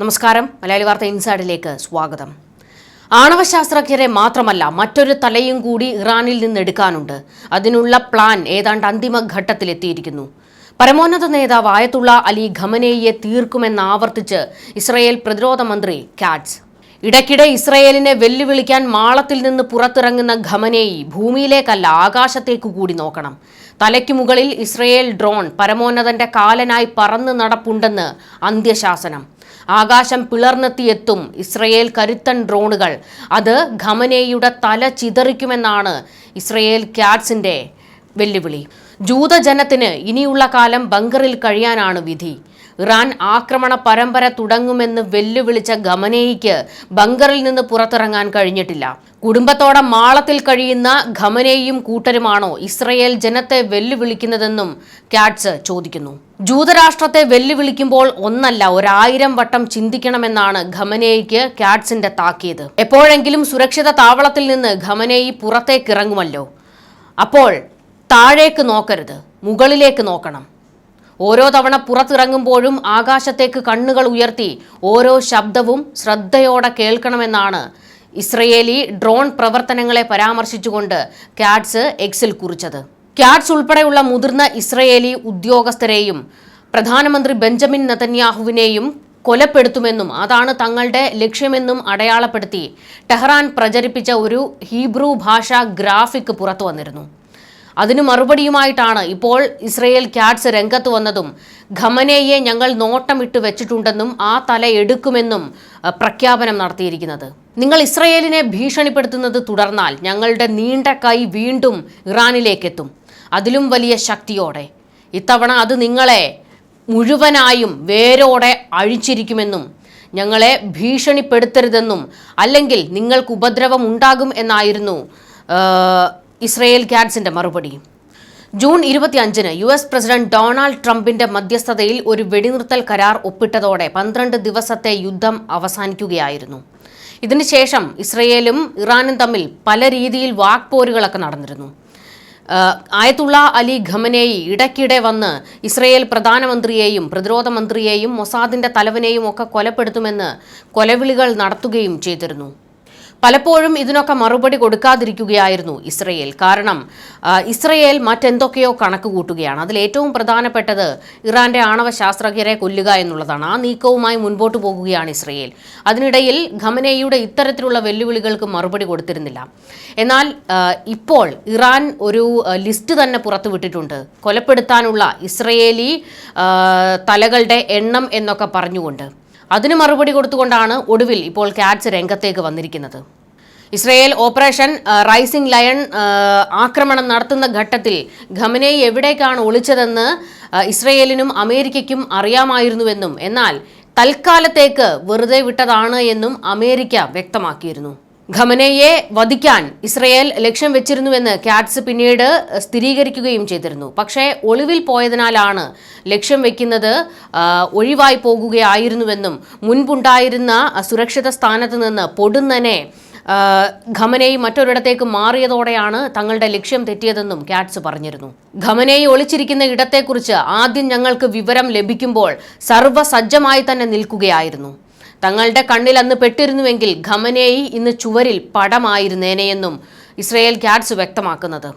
നമസ്കാരം. മലയാളി വാർത്ത ഇൻസൈഡിലേക്ക് സ്വാഗതം. ആണവശാസ്ത്രജ്ഞരെ മാത്രമല്ല മറ്റൊരു തലയും കൂടി ഇറാനിൽ നിന്ന് എടുക്കാനുണ്ട്. അതിനുള്ള പ്ലാൻ ഏതാണ്ട് അന്തിമ ഘട്ടത്തിലെത്തിയിരിക്കുന്നു. പരമോന്നത നേതാവ് ആയത്തുള്ള അലി ഖമനേയെ തീർക്കുമെന്നാവർത്തിച്ച് ഇസ്രയേൽ പ്രതിരോധ മന്ത്രി കാറ്റ്സ്. ഇടയ്ക്കിടെ ഇസ്രയേലിനെ വെല്ലുവിളിക്കാൻ മാളത്തിൽ നിന്ന് പുറത്തിറങ്ങുന്ന ഖമനേയി ഭൂമിയിലേക്കല്ല ആകാശത്തേക്കു കൂടി നോക്കണം. തലയ്ക്കു മുകളിൽ ഇസ്രയേൽ ഡ്രോൺ പരമോന്നതന്റെ കാലനായി പറന്നു നടപ്പുണ്ടെന്ന് അന്ത്യശാസനം. ആകാശം പിളർന്നെത്തിയെത്തും. ഇസ്രയേൽ കരുത്തൻ ഡ്രോണുകൾ. അത് ഖമനേയുടെ തല ചിതറിക്കുമെന്നാണ് ഇസ്രയേൽ ക്യാറ്റ്സിന്റെ വെല്ലുവിളി. ജൂതജനത്തിന് ഇനിയുള്ള കാലം ബങ്കറിൽ കഴിയാനാണ് വിധി. ഇറാൻ ആക്രമണ പരമ്പര തുടങ്ങുമെന്ന് വെല്ലുവിളിച്ച ഖമനേയിക്ക് ബങ്കറിൽ നിന്ന് പുറത്തിറങ്ങാൻ കഴിഞ്ഞിട്ടില്ല. കുടുംബത്തോടെ മാളത്തിൽ കഴിയുന്ന ഖമനേയും കൂട്ടരുമാണോ ഇസ്രയേൽ ജനത്തെ വെല്ലുവിളിക്കുന്നതെന്നും കാറ്റ്സ് ചോദിക്കുന്നു. ജൂതരാഷ്ട്രത്തെ വെല്ലുവിളിക്കുമ്പോൾ ഒന്നല്ല ഒരായിരം വട്ടം ചിന്തിക്കണമെന്നാണ് ഖമനേയിക്ക് കാറ്റ്സിന്റെ താക്കീത്. എപ്പോഴെങ്കിലും സുരക്ഷിത താവളത്തിൽ നിന്ന് ഖമനേയി പുറത്തേക്കിറങ്ങുമല്ലോ. അപ്പോൾ താഴേക്ക് നോക്കരുത് മുകളിലേക്ക് നോക്കണം. ഓരോ തവണ പുറത്തിറങ്ങുമ്പോഴും ആകാശത്തേക്ക് കണ്ണുകൾ ഉയർത്തി ഓരോ ശബ്ദവും ശ്രദ്ധയോടെ കേൾക്കണമെന്നാണ് ഇസ്രയേലി ഡ്രോൺ പ്രവർത്തനങ്ങളെ പരാമർശിച്ചുകൊണ്ട് കാറ്റ്സ് എക്സിൽ കുറിച്ചത്. കാറ്റ്സ് ഉൾപ്പെടെയുള്ള മുതിർന്ന ഇസ്രയേലി ഉദ്യോഗസ്ഥരെയും പ്രധാനമന്ത്രി ബെഞ്ചമിൻ നതന്യാഹുവിനെയും കൊലപ്പെടുത്തുമെന്നും അതാണ് തങ്ങളുടെ ലക്ഷ്യമെന്നും അടയാളപ്പെടുത്തി ടെഹ്റാൻ പ്രചരിപ്പിച്ച ഒരു ഹീബ്രു ഭാഷാ ഗ്രാഫിക് പുറത്തു വന്നിരുന്നു അതിനു മറുപടിയുമായിട്ടാണ് ഇപ്പോൾ ഇസ്രയേൽ ക്യാറ്റ്സ് രംഗത്ത് വന്നതും. ഖമനയെ ഞങ്ങൾ നോട്ടമിട്ട് വെച്ചിട്ടുണ്ടെന്നും ആ തല എടുക്കുമെന്നും പ്രഖ്യാപനം നടത്തിയിരിക്കുന്നത്. നിങ്ങൾ ഇസ്രയേലിനെ ഭീഷണിപ്പെടുത്തുന്നത് തുടർന്നാൽ ഞങ്ങളുടെ നീണ്ട കൈ വീണ്ടും ഇറാനിലേക്കെത്തും. അതിലും വലിയ ശക്തിയോടെ. ഇത്തവണ അത് നിങ്ങളെ മുഴുവനായും വേരോടെ അഴിച്ചിരിക്കുമെന്നും ഞങ്ങളെ ഭീഷണിപ്പെടുത്തരുതെന്നും അല്ലെങ്കിൽ നിങ്ങൾക്ക് ഉപദ്രവം ഉണ്ടാകും എന്നായിരുന്നു ഇസ്രയേൽ ക്യാറ്റ്സിന്റെ മറുപടി. ജൂൺ ഇരുപത്തിയഞ്ചിന് യു എസ് പ്രസിഡന്റ് ഡൊണാൾഡ് ട്രംപിന്റെ മധ്യസ്ഥതയിൽ ഒരു വെടിനിർത്തൽ കരാർ ഒപ്പിട്ടതോടെ പന്ത്രണ്ട് ദിവസത്തെ യുദ്ധം അവസാനിക്കുകയായിരുന്നു. ഇതിനുശേഷം ഇസ്രയേലും ഇറാനും തമ്മിൽ പല രീതിയിൽ വാക്പോരുകളൊക്കെ നടന്നിരുന്നു. ആയത്തുള്ള അലി ഖമനേയി ഇടയ്ക്കിടെ വന്ന് ഇസ്രയേൽ പ്രധാനമന്ത്രിയെയും പ്രതിരോധ മന്ത്രിയെയും മൊസാദിന്റെ തലവനെയും ഒക്കെ കൊലപ്പെടുത്തുമെന്ന് കൊലവിളികൾ നടത്തുകയും ചെയ്തിരുന്നു. പലപ്പോഴും ഇതിനൊക്കെ മറുപടി കൊടുക്കാതിരിക്കുകയായിരുന്നു ഇസ്രയേൽ. കാരണം ഇസ്രയേൽ മറ്റെന്തൊക്കെയോ കണക്ക് കൂട്ടുകയാണ്. അതിൽ ഏറ്റവും പ്രധാനപ്പെട്ടത് ഇറാന്റെ ആണവ ശാസ്ത്രജ്ഞരെ കൊല്ലുക എന്നുള്ളതാണ്. ആ നീക്കവുമായി മുൻപോട്ട് പോകുകയാണ് ഇസ്രയേൽ. അതിനിടയിൽ ഖമനേയുടെ ഇത്തരത്തിലുള്ള വെല്ലുവിളികൾക്ക് മറുപടി കൊടുത്തിരുന്നില്ല. എന്നാൽ ഇപ്പോൾ ഇറാൻ ഒരു ലിസ്റ്റ് തന്നെ പുറത്തുവിട്ടിട്ടുണ്ട്. കൊലപ്പെടുത്താനുള്ള ഇസ്രയേലി തലകളുടെ എണ്ണം എന്നൊക്കെ പറഞ്ഞുകൊണ്ട്. അതിന് മറുപടി കൊടുത്തുകൊണ്ടാണ് ഒടുവിൽ ഇപ്പോൾ കാറ്റ്സ് രംഗത്തേക്ക് വന്നിരിക്കുന്നത്. ഇസ്രയേൽ ഓപ്പറേഷൻ റൈസിംഗ് ലയൺ ആക്രമണം നടത്തുന്ന ഘട്ടത്തിൽ ഖമനെ എവിടേക്കാണ് ഒളിച്ചതെന്ന് ഇസ്രയേലിനും അമേരിക്കയ്ക്കും അറിയാമായിരുന്നുവെന്നും എന്നാൽ തൽക്കാലത്തേക്ക് വെറുതെ വിട്ടതാണ് എന്നും അമേരിക്ക വ്യക്തമാക്കിയിരുന്നു. ഖമനയെ വധിക്കാൻ ഇസ്രയേൽ ലക്ഷ്യം വെച്ചിരുന്നുവെന്ന് കാറ്റ്സ് പിന്നീട് സ്ഥിരീകരിക്കുകയും ചെയ്തിരുന്നു. പക്ഷേ ഒളിവിൽ പോയതിനാലാണ് ലക്ഷ്യം വെക്കുന്നത് ഒഴിവായി പോകുകയായിരുന്നുവെന്നും മുൻപുണ്ടായിരുന്ന സുരക്ഷിത സ്ഥാനത്ത് നിന്ന് പൊടുന്നനെ ഖമനേയി മറ്റൊരിടത്തേക്ക് മാറിയതോടെയാണ് തങ്ങളുടെ ലക്ഷ്യം തെറ്റിയതെന്നും കാറ്റ്സ് പറഞ്ഞിരുന്നു. ഖമനയി ഒളിച്ചിരിക്കുന്ന ഇടത്തെക്കുറിച്ച് ആദ്യം ഞങ്ങൾക്ക് വിവരം ലഭിക്കുമ്പോൾ സർവസജ്ജമായി തന്നെ നിൽക്കുകയായിരുന്നു. തങ്ങളുടെ കണ്ണിൽ അന്ന് പെട്ടിരുന്നുവെങ്കിൽ ഖമനേയി ഇന്ന് ചുവരിൽ പടമായിരുന്നേനെയെന്നും ഇസ്രയേൽ കാറ്റ്സ് വ്യക്തമാക്കുന്നത്.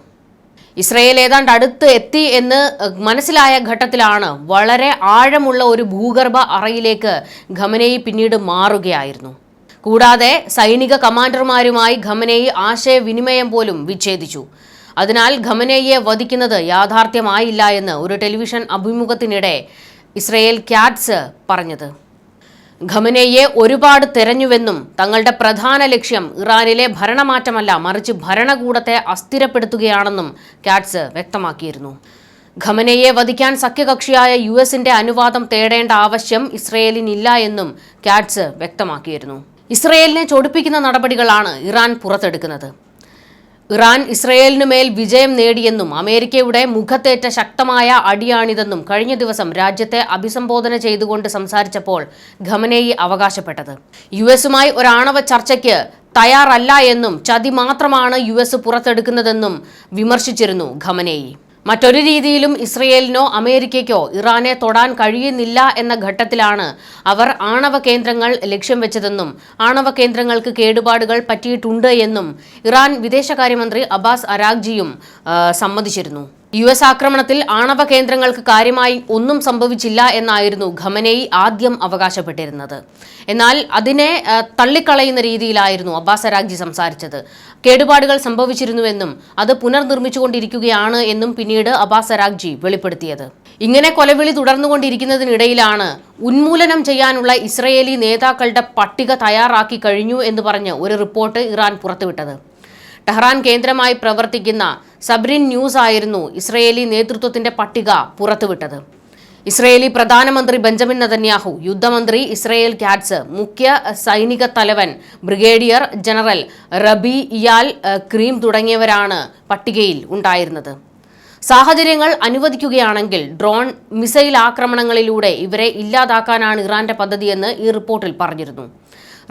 ഇസ്രയേൽ ഏതാണ്ട് അടുത്ത് എത്തി എന്ന് മനസ്സിലായ ഘട്ടത്തിലാണ് വളരെ ആഴമുള്ള ഒരു ഭൂഗർഭ അറയിലേക്ക് ഖമനേയി പിന്നീട് മാറുകയായിരുന്നു. കൂടാതെ സൈനിക കമാൻഡർമാരുമായി ഖമനേയി ആശയവിനിമയം പോലും വിച്ഛേദിച്ചു. അതിനാൽ ഖമനേയെ വധിക്കുന്നത് യാഥാർത്ഥ്യമായില്ല എന്ന് ഒരു ടെലിവിഷൻ അഭിമുഖത്തിനിടെ ഇസ്രയേൽ ക്യാറ്റ്സ് പറഞ്ഞത്. ഖമനയെ ഒരുപാട് തെരഞ്ഞുവെന്നും തങ്ങളുടെ പ്രധാന ലക്ഷ്യം ഇറാനിലെ ഭരണമാറ്റമല്ല മറിച്ച് ഭരണകൂടത്തെ അസ്ഥിരപ്പെടുത്തുകയാണെന്നും കാറ്റ്സ് വ്യക്തമാക്കിയിരുന്നു. ഖമനയെ വധിക്കാൻ സഖ്യകക്ഷിയായ യു എസിന്റെ അനുവാദം തേടേണ്ട ആവശ്യം ഇസ്രയേലിനില്ല എന്നും കാറ്റ്സ് വ്യക്തമാക്കിയിരുന്നു. ഇസ്രയേലിനെ ചൊടിപ്പിക്കുന്ന നടപടികളാണ് ഇറാൻ പുറത്തെടുക്കുന്നത്. ഇറാൻ ഇസ്രയേലിനു മേൽ വിജയം നേടിയെന്നും അമേരിക്കയുടെ മുഖത്തേറ്റ ശക്തമായ അടിയാണിതെന്നും കഴിഞ്ഞ ദിവസം രാജ്യത്തെ അഭിസംബോധന ചെയ്തുകൊണ്ട് സംസാരിച്ചപ്പോൾ ഖമനേയി അവകാശപ്പെട്ടത്. യു എസുമായി ഒരാണവ ചർച്ചയ്ക്ക് തയ്യാറല്ല എന്നും ചതി മാത്രമാണ് യു എസ് പുറത്തെടുക്കുന്നതെന്നും വിമർശിച്ചിരുന്നു ഖമനേയി. മറ്റൊരു രീതിയിലും ഇസ്രയേലിനോ അമേരിക്കയ്ക്കോ ഇറാനെ തൊടാൻ കഴിയുന്നില്ല എന്ന ഘട്ടത്തിലാണ് അവർ ആണവ കേന്ദ്രങ്ങൾ ലക്ഷ്യം വെച്ചതെന്നും ആണവ കേന്ദ്രങ്ങൾക്ക് കേടുപാടുകൾ പറ്റിയിട്ടുണ്ട് എന്നും ഇറാൻ വിദേശകാര്യമന്ത്രി അബ്ബാസ് അരാഗ്ജിയും സമ്മതിച്ചിരുന്നു. യു എസ് ആക്രമണത്തിൽ ആണവ കേന്ദ്രങ്ങൾക്ക് കാര്യമായി ഒന്നും സംഭവിച്ചില്ല എന്നായിരുന്നു ഖമനേയി ആദ്യം അവകാശപ്പെട്ടിരുന്നത്. എന്നാൽ അതിനെ തള്ളിക്കളയുന്ന രീതിയിലായിരുന്നു അബ്ബാസ് രാജ്ജി സംസാരിച്ചത്. കേടുപാടുകൾ സംഭവിച്ചിരുന്നുവെന്നും അത് പുനർനിർമ്മിച്ചുകൊണ്ടിരിക്കുകയാണ് എന്നും പിന്നീട് അബ്ബാസ് രാജ്ജി വെളിപ്പെടുത്തിയത്. ഇങ്ങനെ കൊലവിളി തുടർന്നുകൊണ്ടിരിക്കുന്നതിനിടയിലാണ് ഉന്മൂലനം ചെയ്യാനുള്ള ഇസ്രയേലി നേതാക്കളുടെ പട്ടിക തയ്യാറാക്കി കഴിഞ്ഞു എന്ന് പറഞ്ഞ് ഒരു റിപ്പോർട്ട് ഇറാൻ പുറത്തുവിട്ടത്. ടെഹ്റാൻ കേന്ദ്രമായി പ്രവർത്തിക്കുന്ന സബ്രിൻ ന്യൂസ് ആയിരുന്നു ഇസ്രയേലി നേതൃത്വത്തിന്റെ പട്ടിക പുറത്തുവിട്ടത്. ഇസ്രയേലി പ്രധാനമന്ത്രി ബെഞ്ചമിൻ നതന്യാഹു യുദ്ധമന്ത്രി ഇസ്രയേൽ ക്യാറ്റ്സ് മുഖ്യ സൈനിക തലവൻ ബ്രിഗേഡിയർ ജനറൽ റബി ഇയാൽ ക്രീം തുടങ്ങിയവരാണ് പട്ടികയിൽ ഉണ്ടായിരുന്നത്. സാഹചര്യങ്ങൾ അനുവദിക്കുകയാണെങ്കിൽ ഡ്രോൺ മിസൈൽ ആക്രമണങ്ങളിലൂടെ ഇവരെ ഇല്ലാതാക്കാനാണ് ഇറാന്റെ പദ്ധതിയെന്ന് ഈ റിപ്പോർട്ടിൽ പറഞ്ഞിരുന്നു.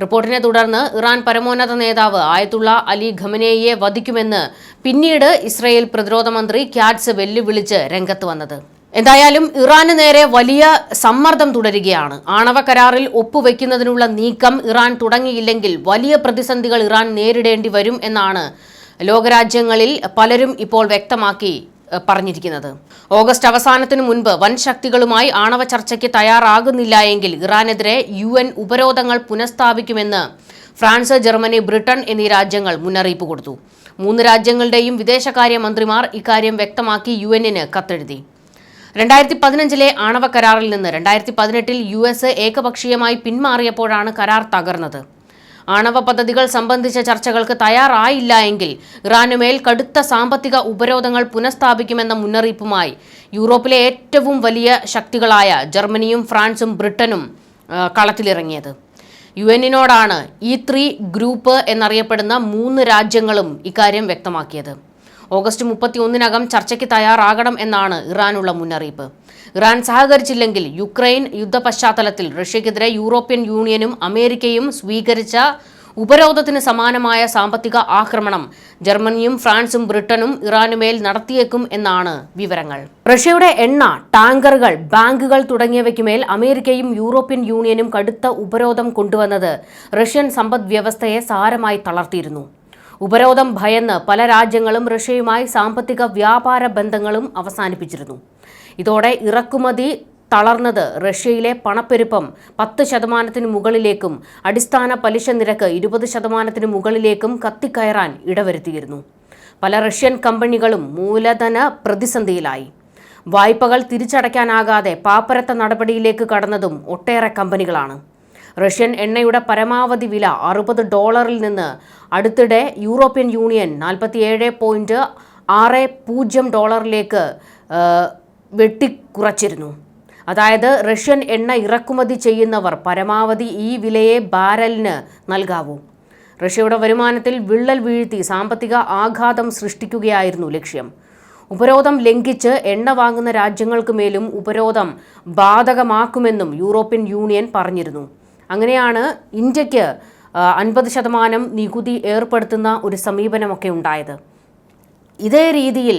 റിപ്പോർട്ടിനെ തുടർന്ന് ഇറാൻ പരമോന്നത നേതാവ് ആയത്തുള്ള അലി ഖമനേയെ വധിക്കുമെന്ന് പിന്നീട് ഇസ്രയേൽ പ്രതിരോധ മന്ത്രി ക്യാറ്റ്സ് വെല്ലുവിളിച്ച് രംഗത്ത് വന്നത്. എന്തായാലും ഇറാന് നേരെ വലിയ സമ്മർദ്ദം തുടരുകയാണ്. ആണവ കരാറിൽ ഒപ്പുവെക്കുന്നതിനുള്ള നീക്കം ഇറാൻ തുടങ്ങിയില്ലെങ്കിൽ വലിയ പ്രതിസന്ധികൾ ഇറാൻ നേരിടേണ്ടി വരും എന്നാണ് ലോകരാജ്യങ്ങളിൽ പലരും ഇപ്പോൾ വ്യക്തമാക്കി പറഞ്ഞിരിക്കുന്നത്. ഓഗസ്റ്റ് അവസാനത്തിന് മുൻപ് വൻ ശക്തികളുമായി ആണവ ചർച്ചയ്ക്ക് തയ്യാറാകുന്നില്ല എങ്കിൽ ഇറാനെതിരെ യു എൻ ഉപരോധങ്ങൾ പുനഃസ്ഥാപിക്കുമെന്ന് ഫ്രാൻസ് ജർമ്മനി ബ്രിട്ടൻ എന്നീ രാജ്യങ്ങൾ മുന്നറിയിപ്പ് കൊടുത്തു. മൂന്ന് രാജ്യങ്ങളുടെയും വിദേശകാര്യ മന്ത്രിമാർ ഇക്കാര്യം വ്യക്തമാക്കി യു എന്നിന് കത്തെഴുതി. രണ്ടായിരത്തി പതിനഞ്ചിലെ ആണവ കരാറിൽ നിന്ന് രണ്ടായിരത്തി പതിനെട്ടിൽ യു എസ് ഏകപക്ഷീയമായി പിന്മാറിയപ്പോഴാണ് കരാർ തകർന്നത്. ആണവ പദ്ധതികൾ സംബന്ധിച്ച ചർച്ചകൾക്ക് തയ്യാറായില്ല എങ്കിൽ ഇറാനുമേൽ കടുത്ത സാമ്പത്തിക ഉപരോധങ്ങൾ പുനഃസ്ഥാപിക്കുമെന്ന മുന്നറിയിപ്പുമായി യൂറോപ്പിലെ ഏറ്റവും വലിയ ശക്തികളായ ജർമ്മനിയും ഫ്രാൻസും ബ്രിട്ടനും കളത്തിലിറങ്ങിയത്. യു എന്നിനോടാണ് ഇ ത്രീ ഗ്രൂപ്പ് എന്നറിയപ്പെടുന്ന മൂന്ന് രാജ്യങ്ങളും ഇക്കാര്യം വ്യക്തമാക്കിയത്. ഓഗസ്റ്റ് മുപ്പത്തിയൊന്നിനകം ചർച്ചയ്ക്ക് തയ്യാറാകണം എന്നാണ് ഇറാനുള്ള മുന്നറിയിപ്പ്. ഇറാൻ സഹകരിച്ചില്ലെങ്കിൽ യുക്രൈൻ യുദ്ധ പശ്ചാത്തലത്തിൽ റഷ്യക്കെതിരെ യൂറോപ്യൻ യൂണിയനും അമേരിക്കയും സ്വീകരിച്ച ഉപരോധത്തിന് സമാനമായ സാമ്പത്തിക ആക്രമണം ജർമ്മനിയും ഫ്രാൻസും ബ്രിട്ടനും ഇറാനുമേൽ നടത്തിയേക്കും എന്നാണ് വിവരങ്ങൾ. റഷ്യയുടെ എണ്ണ ടാങ്കറുകൾ ബാങ്കുകൾ തുടങ്ങിയവയ്ക്കുമേൽ അമേരിക്കയും യൂറോപ്യൻ യൂണിയനും കടുത്ത ഉപരോധം കൊണ്ടുവന്നത് റഷ്യൻ സമ്പദ് വ്യവസ്ഥയെ സാരമായി തളർത്തിയിരുന്നു. ഉപരോധം ഭയന്ന് പല രാജ്യങ്ങളും റഷ്യയുമായി സാമ്പത്തിക വ്യാപാര ബന്ധങ്ങളും അവസാനിപ്പിച്ചിരുന്നു. ഇതോടെ ഇറക്കുമതി തളർന്നത് റഷ്യയിലെ പണപ്പെരുപ്പം പത്ത് ശതമാനത്തിന് മുകളിലേക്കും അടിസ്ഥാന പലിശ നിരക്ക് ഇരുപത് ശതമാനത്തിന് മുകളിലേക്കും കത്തിക്കയറാൻ ഇടവരുത്തിയിരുന്നു. പല റഷ്യൻ കമ്പനികളും മൂലധന പ്രതിസന്ധിയിലായി. വായ്പകൾ തിരിച്ചടയ്ക്കാനാകാതെ പാപ്പരത്ത നടപടിയിലേക്ക് കടന്നതും ഒട്ടേറെ കമ്പനികളാണ്. റഷ്യൻ എണ്ണയുടെ പരമാവധി വില അറുപത് ഡോളറിൽ നിന്ന് അടുത്തിടെ യൂറോപ്യൻ യൂണിയൻ നാൽപ്പത്തിയേഴ് പോയിന്റ് ആറ് പൂജ്യം ഡോളറിലേക്ക് വെട്ടിക്കുറച്ചിരുന്നു. അതായത് റഷ്യൻ എണ്ണ ഇറക്കുമതി ചെയ്യുന്നവർ പരമാവധി ഈ വിലയെ ബാരലിന് നൽകാവൂ. റഷ്യയുടെ വരുമാനത്തിൽ വിള്ളൽ വീഴ്ത്തി സാമ്പത്തിക ആഘാതം സൃഷ്ടിക്കുകയായിരുന്നു ലക്ഷ്യം. ഉപരോധം ലംഘിച്ച് എണ്ണ വാങ്ങുന്ന രാജ്യങ്ങൾക്ക് മേലും ഉപരോധം ബാധകമാക്കുമെന്നും യൂറോപ്യൻ യൂണിയൻ പറഞ്ഞിരുന്നു. അങ്ങനെയാണ് ഇന്ത്യയ്ക്ക് അൻപത് ശതമാനം നികുതി ഏർപ്പെടുത്തുന്ന ഒരു സമീപനമൊക്കെ ഉണ്ടായത്. ഇതേ രീതിയിൽ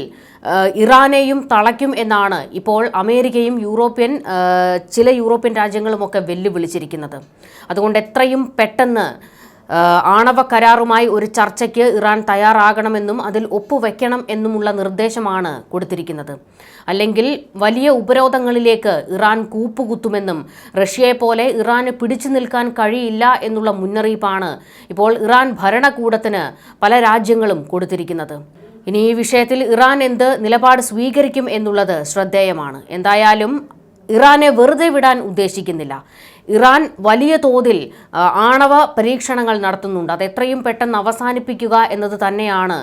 ഇറാനെയും തളയ്ക്കും എന്നാണ് ഇപ്പോൾ അമേരിക്കയും യൂറോപ്യൻ ചില യൂറോപ്യൻ രാജ്യങ്ങളുമൊക്കെ വെല്ലുവിളിച്ചിരിക്കുന്നത്. അതുകൊണ്ട് എത്രയും പെട്ടെന്ന് ആണവ കരാറുമായി ഒരു ചർച്ചയ്ക്ക് ഇറാൻ തയ്യാറാകണമെന്നും അതിൽ ഒപ്പുവെക്കണം എന്നുമുള്ള നിർദ്ദേശമാണ് കൊടുത്തിരിക്കുന്നത്. അല്ലെങ്കിൽ വലിയ ഉപരോധങ്ങളിലേക്ക് ഇറാൻ കൂപ്പുകുത്തുമെന്നും റഷ്യയെ പോലെ ഇറാന് പിടിച്ചു നിൽക്കാൻ കഴിയില്ല എന്നുള്ള മുന്നറിയിപ്പാണ് ഇപ്പോൾ ഇറാൻ ഭരണകൂടത്തിന് പല രാജ്യങ്ങളും കൊടുത്തിരിക്കുന്നത്. ഇനി ഈ വിഷയത്തിൽ ഇറാൻ എന്ത് നിലപാട് സ്വീകരിക്കും എന്നുള്ളത് ശ്രദ്ധേയമാണ്. എന്തായാലും ഇറാനെ വെറുതെ വിടാൻ ഉദ്ദേശിക്കുന്നില്ല. ഇറാൻ വലിയ തോതിൽ ആണവ പരീക്ഷണങ്ങൾ നടത്തുന്നുണ്ട്. അത് എത്രയും പെട്ടെന്ന് അവസാനിപ്പിക്കുക എന്നത് തന്നെയാണ്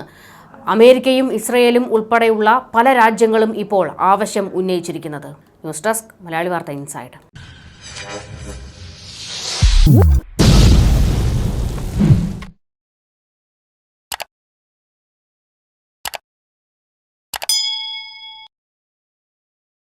അമേരിക്കയും ഇസ്രയേലും ഉൾപ്പെടെയുള്ള പല രാജ്യങ്ങളും ഇപ്പോൾ ആവശ്യം ഉന്നയിച്ചിരിക്കുന്നത്. ന്യൂസ് ഡെസ്ക് മലയാളി വാർത്ത ഇൻസൈഡ്.